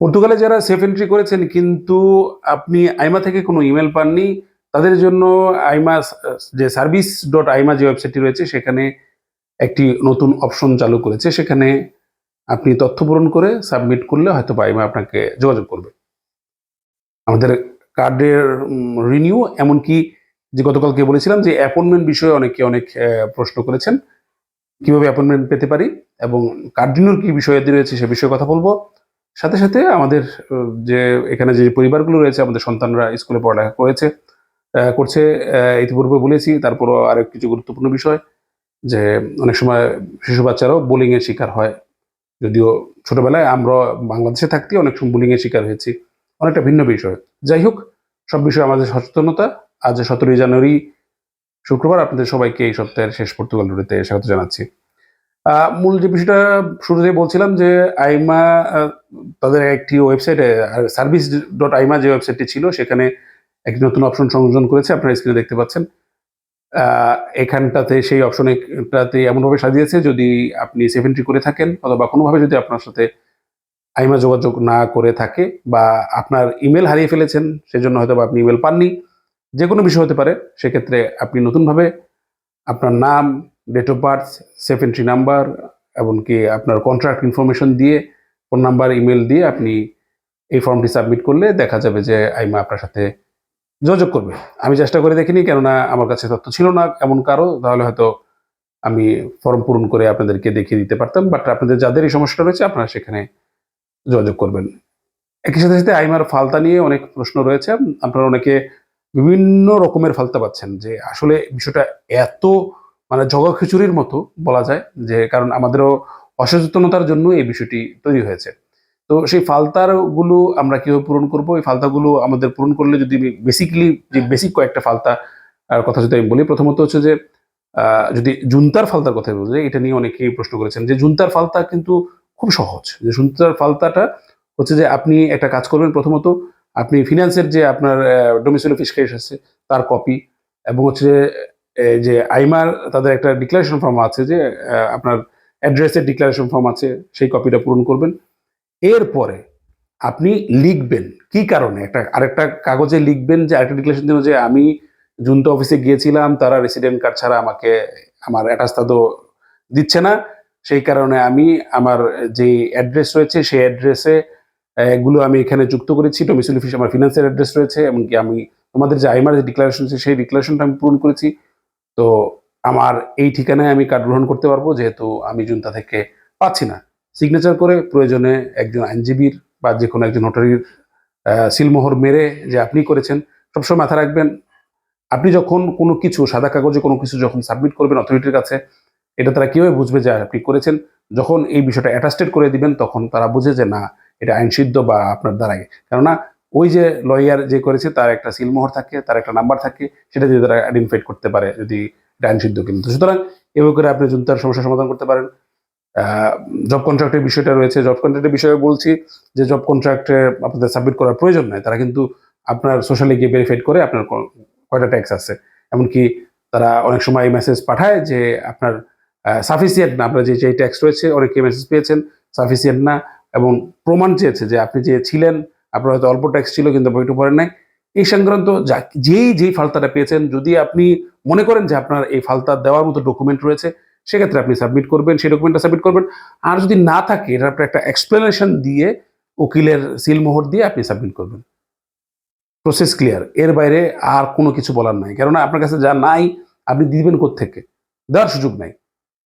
পর্তুগালে যারা SEF entry করেছেন, কিন্তু আপনি আইমা থেকে কোনো ইমেল পাননি, তাদের জন্য আইমা, যে সার্ভিস ডট আইমা যে ওয়েবসাইটটি রয়েছে, সেখানে একটি নতুন অপশন চালু করেছে। সেখানে আপনি তথ্য পূরণ করে সাবমিট করলে হয়তো বা আইমা আপনাকে যোগাযোগ করবে। আমাদের কার্ডের রিনিউ এমনকি যে গতকালকে বলেছিলাম যে অ্যাপয়েন্টমেন্ট বিষয়ে অনেকে অনেক প্রশ্ন করেছেন। কীভাবে অ্যাপয়েন্টমেন্ট পেতে পারি এবং কার্ড রিনিউর কী বিষয়াদি রয়েছে সে বিষয়ে কথা বলব। সাথে সাথে আমাদের যে এখানে যে পরিবারগুলো রয়েছে, আমাদের সন্তানরা স্কুলে পড়ালেখা করেছে করছে ইতিপূর্বে বলেছি, তারপরও আরও কিছু গুরুত্বপূর্ণ বিষয়, যে অনেক সময় শিশু বাচ্চারাও বোলিং এর শিকার হয়। যদিও ছোটবেলায় আমরা বাংলাদেশে থাকতে অনেক সময় বুলিং এর শিকার হয়েছি। অনেকটা ভিন্ন বিষয়। যাই হোক, সব বিষয়ে আমাদের সচেতনতা। আজ সতেরোই জানুয়ারি, শুক্রবার আপনাদের সবাইকে এই সপ্তাহের শেষ পর্তুগাল রুটিতে স্বাগত জানাচ্ছি। মূল যে বিষয়টা শুরুতে বলছিলাম যে আইমা তাদের একটি ওয়েবসাইটে সার্ভিস ডট আইমা যে ওয়েবসাইটটি ছিল, সেখানে একটি নতুন অপশন সংযোজন করেছে, আপনারা স্ক্রিনে দেখতে পাচ্ছেন। এখানটাতে সেই অপশনটাতে এমনভাবে সাজিয়েছে, যদি আপনি সেভেন্টি করে থাকেন, অথবা কোনোভাবে যদি আপনার সাথে আইমা যোগাযোগ না করে থাকে, বা আপনার ইমেল হারিয়ে ফেলেছেন, সেজন্য হয়তো বা আপনি ইমেল পাননি যে কোনো বিষয় হতে পারে, সেক্ষেত্রে আপনি নতুনভাবে আপনার নাম date of birth safe entry number এমনকি আপনার কন্ট্রাক্ট ইনফরমেশন দিয়ে ফোন নাম্বার ইমেল দিয়ে আপনি এই ফর্মটি সাবমিট করলে দেখা যাবে যে আইমা আপনার সাথে যোগাযোগ করবে। আমি চেষ্টা করে দেখিনি, কেননা আমার কাছে তথ্য ছিল না এমন কারও, তাহলে হয়তো আমি ফর্ম পূরণ করে আপনাদেরকে দেখিয়ে দিতে পারতাম বাট আপনাদের যাদের এই সমস্যাটা রয়েছে, আপনারা সেখানে যোগাযোগ করবেন। একই সাথে সাথে আইমার ফালতা নিয়ে অনেক প্রশ্ন রয়েছে। আপনারা অনেকে বিভিন্ন রকমের ফালতা পাচ্ছেন যে আসলে বিষয়টা এত মানে জগা খিচুড়ির মতো বলা যায়, যে কারণ আমাদেরও অসচেতনতার জন্য এই বিষয়টি তৈরি হয়েছে। তো সেই ফালতারগুলো আমরা কীভাবে পূরণ করব? এই ফালতাগুলো আমাদের পূরণ করলে যদি বেসিকলি যে বেসিক কয়েকটা ফালতা কথা যদি আমি বলি, প্রথমত হচ্ছে যে যদি জুনতার ফালতার কথা বলি, এটা নিয়ে অনেকেই প্রশ্ন করেছেন যে জুনতার ফালতা কিন্তু খুব সহজ। যে জুনতার ফালতাটা হচ্ছে যে আপনি একটা কাজ করবেন, প্রথমত আপনি ফিনান্সের যে আপনার ডোমিসিল ফিসকেস আছে, তার কপি এবং হচ্ছে যে, আইমার তাদের একটা ডিক্লারেশন ফর্ম আছে যে আপনার অ্যাড্রেসের ডিক্লারেশন ফর্ম আছে সেই কপিটা পূরণ করবেন। এরপরে আপনি লিখবেন কি কারণে? একটা আরেকটা কাগজে লিখবেন যে আরেকটা ডিক্লারেশন দেবেন যে আমি জুনতো অফিসে গিয়েছিলাম তারা রেসিডেন্ট কার্ড ছাড়া আমাকে আমার অ্যাটাস্তা তো দিচ্ছে না। সেই কারণে আমি আমার যে অ্যাড্রেস রয়েছে সেই অ্যাড্রেসে এগুলো আমি এখানে যুক্ত করেছি। ডোমিসিল অফিস আমার ফিনান্সের অ্যাড্রেস রয়েছে এমনকি আমি তোমাদের যে আইমার যে ডিক্লারেশন সেই ডিক্লারেশনটা আমি পূরণ করেছি। তো আমার এই ঠিকানায় আমি কার্ড গ্রহণ করতে পারব, যেহেতু আমি জুনতা থেকে পাচ্ছি না। সিগনেচার করে প্রয়োজনে একজন আইনজীবীর বা যে কোনো একজন নোটারির সিলমোহর মেরে যে আপনি করেছেন, সবসময় মাথা রাখবেন, আপনি যখন কোনো কিছু, সাদা কাগজে কোনো কিছু যখন সাবমিট করবেন অথরিটির কাছে, এটা তারা কীভাবে বুঝবে যে আপনি করেছেন? যখন এই বিষয়টা অ্যাটাস্টেড করে দিবেন, তখন তারা বুঝে যে না, এটা আইনসিদ্ধ বা আপনার দ্বারাই। কেননা ওই যে লয়ার যে করেছে, তার একটা সিলমোহর থাকে, তার একটা নাম্বার থাকে, সেটা দিয়ে তারা আইডেন্টিফাইড করতে পারে যদি এটা আইনসিদ্ধ কিন্তু সুতরাং এভাবে করে আপনি জুনতার সমস্যার সমাধান করতে পারেন জব কন্ট্রাক্টের বিষয়টা রয়েছে। জব কন্ট্রাক্টের বিষয়ে বলছি যে জব কন্ট্রাক্টে আপনাদের সাবমিট করার প্রয়োজন নাই। তারা কিন্তু আপনার সোশ্যালি গিয়ে ভেরিফাইড করে আপনার কয়টা ট্যাক্স আছে। এমনকি তারা অনেক সময় এই মেসেজ পাঠায় যে, আপনার সাফিসিয়েন্ট না। আপনার যে যে ট্যাক্স রয়েছে, অনেকে মেসেজ পেয়েছেন সাফিসিয়েন্ট না। এবং প্রমাণ চেয়েছে যে, আপনি যে ছিলেন আপনার হয়তো অল্প ট্যাক্স ছিল কিন্তু বইটু পড়েন নাই। এই সংক্রান্ত যা যেই যেই ফালতাটা পেয়েছেন, যদি আপনি মনে করেন যে আপনার এই ফালতা দেওয়ার মতো ডকুমেন্ট রয়েছে, সেক্ষেত্রে আপনি সাবমিট করবেন, সেই ডকুমেন্টটা সাবমিট করবেন। আর যদি না থাকে, এটার আপনি একটা এক্সপ্লেনেশন দিয়ে উকিলের সিলমোহর দিয়ে আপনি সাবমিট করবেন। প্রসেস ক্লিয়ার এর বাইরে আর কোনো কিছু বলার নাই। কেননা আপনার কাছে যা নাই, আপনি দিবেন থেকে দেওয়ার সুযোগ নাই।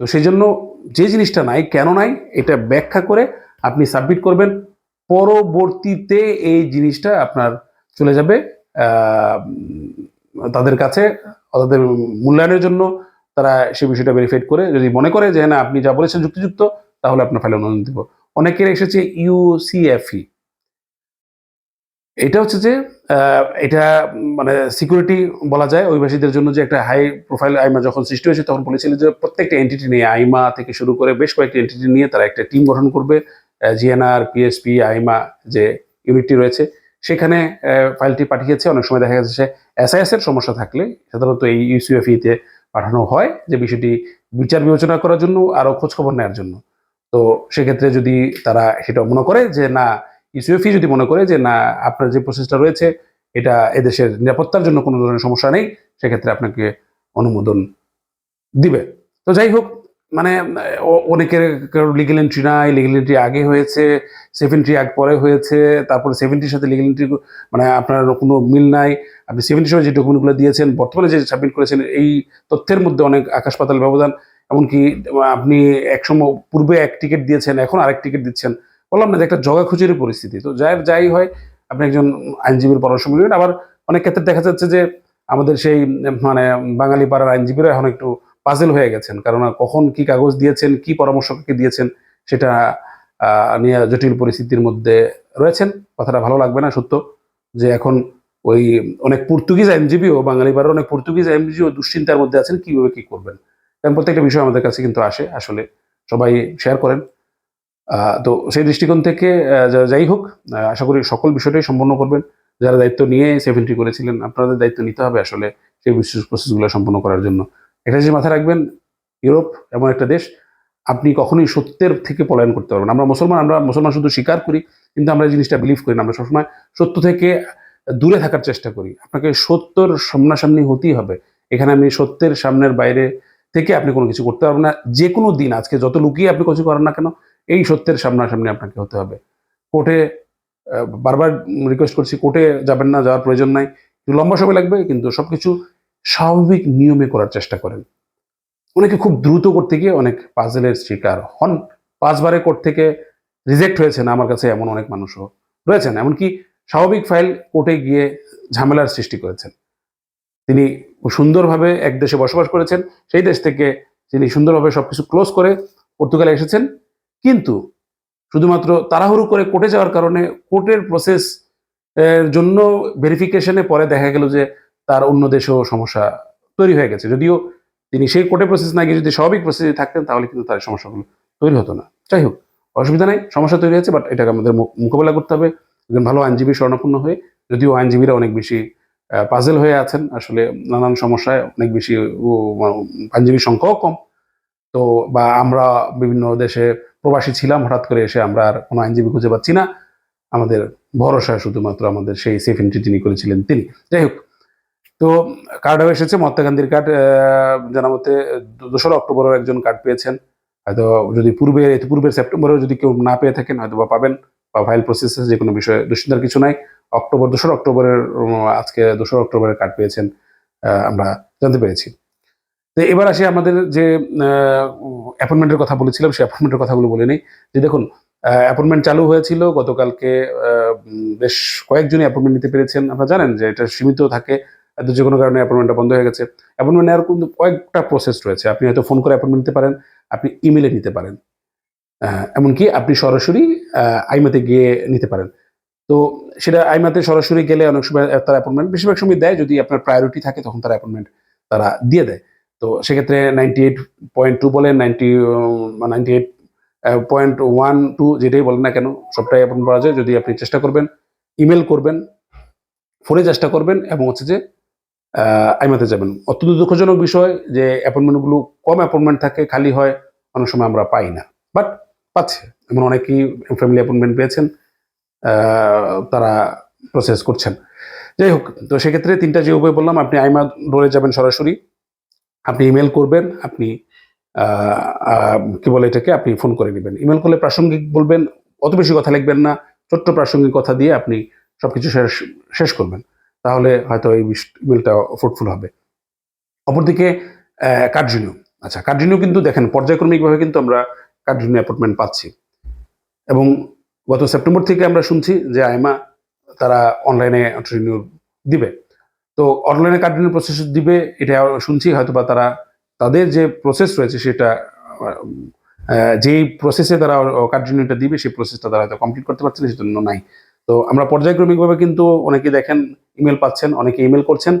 তো সেই জন্য যে জিনিসটা নাই, কেন নাই, এটা ব্যাখ্যা করে আপনি সাবমিট করবেন। পরবর্তীতে এই জিনিসটা আপনার চলে যাবে তাদের কাছে, তাদের মূল্যায়নের জন্য তারা সে বিষয়টা ভেরিফাইড করে, যদি মনে করে যে না, আপনি যা বলেছেন যুক্তিযুক্ত, তাহলে আপনার ফাইলে অনুমোদন দিব। অনেকের এসেছে ইউসিএফই এটা হচ্ছে যে এটা মানে সিকিউরিটি বলা যায় অভিবাসীদের জন্য যে একটা হাই প্রোফাইল আইমা যখন সৃষ্টি হয়েছে, তখন বলেছিল যে প্রত্যেকটা এন্টিটি নিয়ে আইমা থেকে শুরু করে বেশ কয়েকটি এন্টিটি নিয়ে তারা একটা টিম গঠন করবে। জিএনআর, পিএসপি, আইমা যে ইউনিটটি রয়েছে, সেখানে ফাইলটি পাঠিয়েছে। অনেক সময় দেখা যাচ্ছে এসআইএস এর সমস্যা থাকলে সাধারণত এই ইউসিএফই তে পাঠানো হয় যে বিষয়টি বিচার বিবেচনা করার জন্য, আরও খোঁজখবর নেওয়ার জন্য। তো সেক্ষেত্রে যদি তারা সেটা মনে করে যে, না ইসিওফি যদি মনে করে যে, না, আপনার যে প্রসেসটা রয়েছে, এটা এদেশের নিরাপত্তার জন্য কোনো ধরনের সমস্যা নেই, সেক্ষেত্রে আপনাকে অনুমোদন দিবে। তো যাই হোক মানে অনেকের লিগেল এন্ট্রি নাই লিগেল এন্ট্রি আগে হয়েছে সেভেন্টি আগ পরে হয়েছে, তারপরে সেভেন্টির সাথে লিগেল এন্ট্রি মানে আপনার কোনো মিল নাই। আপনি সেভেন্টির সময় যে ডকুমেন্টগুলো দিয়েছেন, বর্তমানে যে সাবমিট করেছেন, এই তথ্যের মধ্যে অনেক আকাশ ব্যবধান। এমনকি আপনি একসময় পূর্বে এক টিকিট দিয়েছেন, এখন আরেক টিকিট দিচ্ছেন। বললাম না যে একটা জগাখুচির পরিস্থিতি। তো যাই যাই হয়, আপনি একজন আইনজীবীর পরামর্শ নেবেন আবার অনেক ক্ষেত্রে দেখা যাচ্ছে যে আমাদের সেই মানে বাঙালি পাড়ার আইনজীবীরা এখন একটু পাজেল হয়ে গেছেন কারণ কখন কি কাগজ দিয়েছেন, কি পরামর্শকে দিয়েছেন, সেটা নিয়ে জটিল পরিস্থিতির মধ্যে রয়েছেন। কথাটা ভালো লাগবে না, সত্য, যে এখন ওই অনেক পর্তুগিজ আইনজীবীও বাঙালি পাড়ার অনেক পর্তুগিজ আইনজীবীও দুশ্চিন্তার মধ্যে আছেন, কীভাবে কি করবেন? কারণ প্রত্যেকটা বিষয় আমাদের কাছে কিন্তু আসে, আসলে সবাই শেয়ার করেন। তো সেই দৃষ্টিকোণ থেকে যাই হোক আশা করি সকল বিষয়টাই সম্পন্ন করবেন। যারা দায়িত্ব নিয়ে সেভেন্টি করেছিলেন, আপনাদের দায়িত্ব নিতে হবে আসলে সেই বিশেষ প্রসেসগুলো সম্পন্ন করার জন্য। একটা জিনিস মাথায় রাখবেন, ইউরোপ এমন একটা দেশ, আপনি কখনোই সত্যের থেকে পলায়ন করতে পারবেন। আমরা মুসলমান আমরা মুসলমান শুধু স্বীকার করি, কিন্তু আমরা এই জিনিসটা বিলিভ করি না। আমরা সবসময় সত্য থেকে দূরে থাকার চেষ্টা করি। আপনাকে সত্যর সামনাসামনি হতেই হবে। এখানে আপনি সত্যের সামনের বাইরে থেকে আপনি কোনো কিছু করতে পারবেন না। যে কোনো দিন, আজকে যত লুকিয়ে আপনি কিছু করেন না কেন, এই সত্যের সামনাসামনি আপনাকে হতে হবে। কোর্টে বারবার রিকোয়েস্ট করছি, কোর্টে যাবেন না, যাওয়ার প্রয়োজন নাই। লম্বা সময় লাগবে, কিন্তু সবকিছু স্বাভাবিক নিয়মে করার চেষ্টা করেন। অনেকে খুব দ্রুত করতে গিয়ে অনেক পাজেলের শিকার হন। পাঁচবারে কোর্ট থেকে রিজেক্ট হয়েছেন, আমার কাছে এমন অনেক মানুষও রয়েছেন। এমনকি স্বাভাবিক ফাইল কোর্টে গিয়ে ঝামেলার সৃষ্টি করেছেন। তিনি সুন্দরভাবে এক দেশে বসবাস করেছেন, সেই দেশ থেকে তিনি সুন্দরভাবে সবকিছু ক্লোজ করে পর্তুগালে এসেছেন। কিন্তু শুধুমাত্র তাড়াহুড়ো করে কোর্টে যাওয়ার কারণে কোর্টের প্রসেস এর জন্য ভেরিফিকেশনে পরে দেখা গেল যে তার অন্য দেশেও সমস্যা তৈরি হয়ে গেছে। যদিও তিনি সেই কোর্টে প্রসেস না গিয়ে যদি স্বাভাবিক প্রসেসে থাকতেন, তাহলে কিন্তু তার সমস্যাগুলো তৈরি হতো না। যাই হোক, অসুবিধা নাই, সমস্যা তৈরি হয়েছে বাট এটাকে আমাদের মোকাবেলা করতে হবে। একজন ভালো আইনজীবী স্বর্ণপূর্ণ হয়ে, যদিও আইনজীবীরা অনেক বেশি পাজেল হয়ে আছেন, আসলে নানান সমস্যায় অনেক বেশি আইনজীবীর সংখ্যাও কম। তো, বা আমরা বিভিন্ন দেশে প্রবাসী ছিলাম, হঠাৎ করে এসে আমরা আর কোনো আইনজীবী খুঁজে পাচ্ছি না। আমাদের ভরসা শুধুমাত্র আমাদের সেই সেফ এন্ট্রি যিনি করেছিলেন তিনি। যাই হোক তো কার্ডও এসেছে, মহাত্মা গান্ধীর কার্ড জানা মতে দোসরা অক্টোবরের একজন কার্ড পেয়েছেন। হয়তো যদি পূর্বে পূর্বের সেপ্টেম্বরেও যদি কেউ না পেয়ে থাকেন, হয়তো বা পাবেন বা ফাইল প্রসেসে যে কোনো বিষয়ে, দুশ্চিন্তার কিছু নাই। অক্টোবর, দোসরা অক্টোবরের আজকে দোসরা অক্টোবরের কার্ড পেয়েছেন আমরা জানতে পেরেছি। তো এবার আসি আমাদের যে অ্যাপয়েন্টমেন্টের কথা বলেছিলাম, সেই অ্যাপয়েন্টমেন্টের কথাগুলো বলে নিই। যে দেখুন অ্যাপয়েন্টমেন্ট চালু হয়েছিল, গতকালকে বেশ কয়েকজনই অ্যাপয়েন্টমেন্ট নিতে পেরেছেন। আপনারা জানেন যে এটা সীমিত থাকে যে কোনো কারণে অ্যাপয়েন্টমেন্টটা বন্ধ হয়ে গেছে। অ্যাপয়েন্টমেন্ট নেওয়ার কিন্তু কয়েকটা প্রসেস রয়েছে। আপনি হয়তো ফোন করে অ্যাপয়েন্টমেন্ট নিতে পারেন, আপনি ইমেলে নিতে পারেন। এমনকি আপনি সরাসরি আইমাতে গিয়ে নিতে পারেন। তো সেটা আইমাতে সরাসরি গেলে অনেক সময় তারা অ্যাপয়েন্টমেন্ট বেশিরভাগ সময় দেয়। যদি আপনার প্রায়োরিটি থাকে, তখন তারা অ্যাপয়েন্টমেন্ট তারা দিয়ে দেয়। তো সেক্ষেত্রে নাইনটি এইট পয়েন্ট টু বলেন ninety ninety eight point one two যেটাই বলেন না কেন, সবটাই অ্যাপয়েন্ট করা যায়। যদি আপনি চেষ্টা করবেন ইমেল করবেন, ফোনে চেষ্টা করবেন, এবং হচ্ছে যে আইমাতে যাবেন। অত্যন্ত দুঃখজনক বিষয় যে অ্যাপয়েন্টমেন্টগুলো কম অ্যাপয়েন্টমেন্ট থাকে, খালি হয়, অনেক সময় আমরা পাই না। বাট পাচ্ছে। এমন অনেকেই ফ্যামিলি অ্যাপয়েন্টমেন্ট পেয়েছেন তারা প্রসেস করছেন। যাই হোক, তো সেক্ষেত্রে তিনটা যে উপায় বললাম, আপনি আইমা রোলে যাবেন সরাসরি। আপনি ইমেল করবেন, আপনি কি বলে এটাকে, আপনি ফোন করে নেবেন। ইমেল করলে প্রাসঙ্গিক বলবেন, অত বেশি কথা লিখবেন না, ছোট্ট প্রাসঙ্গিক কথা দিয়ে আপনি সব কিছু শেষ শেষ করবেন। তাহলে হয়তো এই ইমেলটা ফ্রুটফুল হবে। অপরদিকে কার্ডিনিউ আচ্ছা কার্ডিনিউ কিন্তু দেখেন, পর্যায়ক্রমিকভাবে কিন্তু আমরা কার্ডিনিউ অ্যাপয়েন্টমেন্ট পাচ্ছি। এবং গত সেপ্টেম্বর থেকে আমরা শুনছি যে আইমা তারা অনলাইনে রিনিউ দিবে। তো অনলাইনে কার্ডিনিউ প্রসেস দিবে, এটা শুনছি হয়তো বা তারা, তাদের যে প্রসেস রয়েছে সেটা যেই প্রসেসে তারা কার্ডিনিউটা দিবে, সেই প্রসেসটা তারা হয়তো কমপ্লিট করতে পারছে না, সেজন্য নাই। তো আমরা পর্যায়ক্রমিকভাবে কিন্তু অনেকে দেখেন ইমেল পাচ্ছেন, অনেকে ইমেল করছেন,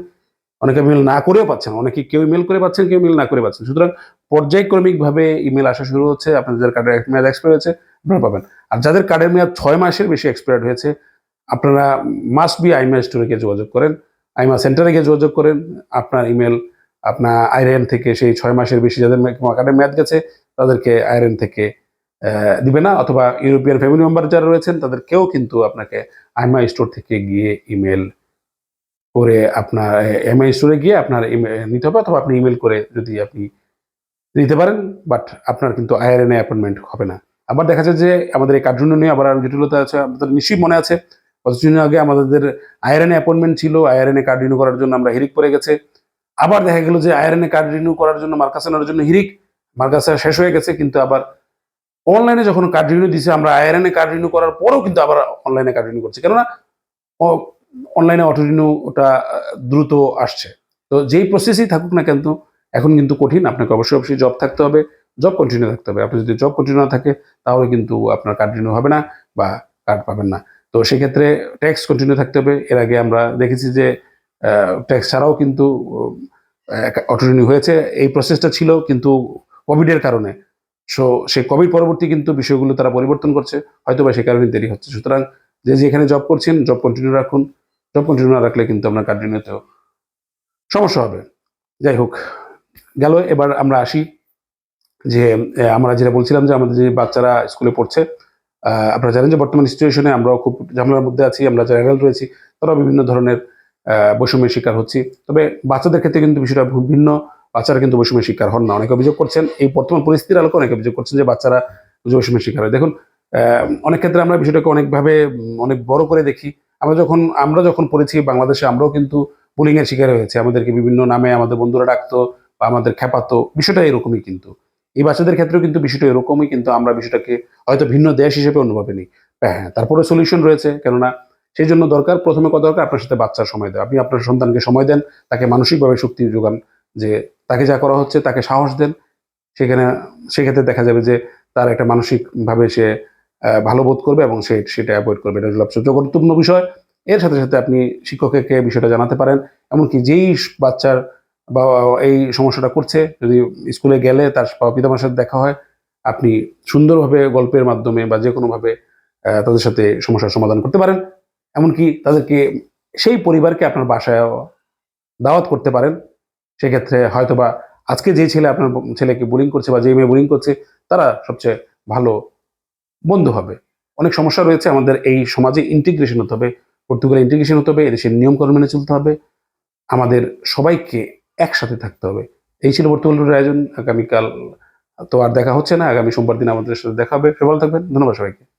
অনেকে ইমেল না করেও পাচ্ছেন, অনেকে কেউ ইমেল করে পাচ্ছেন, কেউ ইমেল না করে পাচ্ছেন। সুতরাং পর্যায়ক্রমিকভাবে ইমেল আসা শুরু হচ্ছে আপনাদের কার্ডের মেয়াদ এক্সপায়ার হয়েছে, আপনারা পাবেন। আর যাদের কার্ডের মেয়াদ ছয় মাসের বেশি এক্সপায়ার্ড হয়েছে, আপনারা মাস্ট বি আইমা স্টোরে গিয়ে যোগাযোগ করেন আইমা সেন্টারে গিয়ে যোগাযোগ করেন, আপনার ইমেল আপনার আইরেন থেকে সেই ছয় মাসের বেশি যাদের কার্ডের মেয়াদ গেছে, তাদেরকে আইরেন থেকে দিবে না, অথবা ইউরোপিয়ান ফ্যামিলি মেম্বার যারা রয়েছেন, তাদেরকেও কিন্তু আপনাকে আইমা স্টোর থেকে গিয়ে ইমেল করে আপনার এমআই স্টোরে গিয়ে আপনার নিতে হবে অথবা আপনি ইমেল করে যদি আপনি নিতে পারেন বাট আপনার কিন্তু আইআরএনএ অ্যাপয়েন্টমেন্ট হবে না। আবার দেখা যায় যে আমাদের এই কার্যন্য নিয়ে আবার আরও জটিলতা আছে, আমাদের নিশ্চয়ই মনে আছে। কতদিন আগে আমাদের আইআরএনএ অ্যাপয়েন্টমেন্ট ছিল আইআরএনএ কার্ড রিনিউ করার জন্য আমরা হিরিক পড়ে গেছে। আবার দেখা গেল যে আইআরএনএ কার্ড রিনিউ করার জন্য মার্কাসানোর জন্য হিরিক মার্কাসা শেষ হয়ে গেছে, কিন্তু আবার অনলাইনে যখন কার্ড রিনিউ দিছে, আমরা আইআরএনএ কার্ড রিনিউ করার পরেও কিন্তু আবার অনলাইনে কার্ড রিনিউ করছি। কেননা অনলাইনে অটো ওটা দ্রুত আসছে। তো যেই প্রসেসই থাকুক না কিন্তু এখন কিন্তু কঠিন। আপনাকে অবশ্যই অবশ্যই জব থাকতে হবে জব কন্টিনিউ থাকতে হবে। আপনি যদি জব কন্টিনিউ না থাকে, তাহলে কিন্তু আপনার কার্ড রিনিউ হবে না বা কার্ড পাবেন না। তো সেক্ষেত্রে ট্যাক্স কন্টিনিউ থাকতে হবে। এর আগে আমরা দেখেছি যে ট্যাক্স ছাড়াও কিন্তু অটো রিনিউ হয়েছে। এই প্রসেসটা ছিল কিন্তু কোভিডের কারণে। সো সেই কোভিড পরবর্তী কিন্তু বিষয়গুলো তারা পরিবর্তন করছে। হয়তো বা সে কারণে দেরি হচ্ছে। সুতরাং যে যেখানে জব করছেন জব কন্টিনিউ রাখুন। জব কন্টিনিউ না রাখলে কিন্তু আপনার কার্ড রিনিউতেও সমস্যা হবে। যাই হোক, গেল, এবার আমরা আসি যে আমরা যেটা বলছিলাম যে, আমাদের যে বাচ্চারা স্কুলে পড়ছে আপনারা জানেন যে বর্তমান সিচুয়েশনে আমরাও খুব ঝামেলার মধ্যে আছি, আমরা যারা অ্যাডাল্ট রয়েছি, তারাও বিভিন্ন ধরনের বৈষম্যের শিকার হচ্ছি। তবে বাচ্চাদের ক্ষেত্রে কিন্তু বিষয়টা ভিন্ন, বাচ্চারা কিন্তু বৈষম্যের শিকার হন না। অনেকে অভিযোগ করছেন, এই বর্তমান পরিস্থিতির আলোকে অনেকে অভিযোগ করছেন যে, বাচ্চারা বৈষম্যের শিকার হয়। দেখুন অনেক ক্ষেত্রে আমরা বিষয়টাকে অনেকভাবে অনেক বড় করে দেখি। আমরা যখন আমরা যখন পড়েছি বাংলাদেশে, আমরাও কিন্তু বুলিং এর শিকার হয়েছে। আমাদেরকে বিভিন্ন নামে আমাদের বন্ধুরা ডাকতো বা আমাদের খেপাতো। বিষয়টা এরকমই কিন্তু। এই বাচ্চাদের ক্ষেত্রেও কিন্তু বিষয়টা এরকমই, কিন্তু আমরা বিষয়টাকে হয়তো ভিন্ন দেশ হিসেবে অনুভবে নিই হ্যাঁ তারপরে সলিউশন রয়েছে, কেননা সেই জন্য দরকার, প্রথমে কথা দরকার, আপনার সাথে বাচ্চার সময় দেয় আপনি আপনার সন্তানকে সময় দেন, তাকে মানসিকভাবে শক্তি যোগান যে তাকে যা করা হচ্ছে, তাকে সাহস দেন। সেখানে, সেক্ষেত্রে দেখা যাবে যে তার একটা মানসিকভাবে সে ভালো বোধ করবে এবং সে সেটা অ্যাভয়েড করবে। এটা সবচেয়ে গুরুত্বপূর্ণ বিষয়। এর সাথে সাথে আপনি শিক্ষককে বিষয়টা জানাতে পারেন, এমনকি যেই বাচ্চার বা এই সমস্যাটা করছে, যদি স্কুলে গেলে তার পিতামার সাথে দেখা হয়, আপনি সুন্দরভাবে গল্পের মাধ্যমে বা যে কোনোভাবে তাদের সাথে সমস্যার সমাধান করতে পারেন। এমনকি তাদেরকে সেই পরিবারকে আপনার বাসায় দাওয়াত করতে পারেন। সেক্ষেত্রে হয়তোবা আজকে যে ছেলে আপনার ছেলেকে বোলিং করছে বা যে মেয়ে বোলিং করছে, তারা সবচেয়ে ভালো বন্ধু হবে। অনেক সমস্যা রয়েছে আমাদের এই সমাজে ইন্টিগ্রেশন হতে হবে পর্তুগালে ইন্টিগ্রেশন হতে হবে, এদেশের নিয়মকর্ম মেনে চলতে হবে। আমাদের সবাইকে একসাথে থাকতে হবে। এই ছিল পর্তুগালের আয়োজন। আগামীকাল তো আর দেখা হচ্ছে না, আগামী সোমবার দিন আমাদের সাথে দেখা হবে। ভালো থাকবেন, ধন্যবাদ সবাইকে।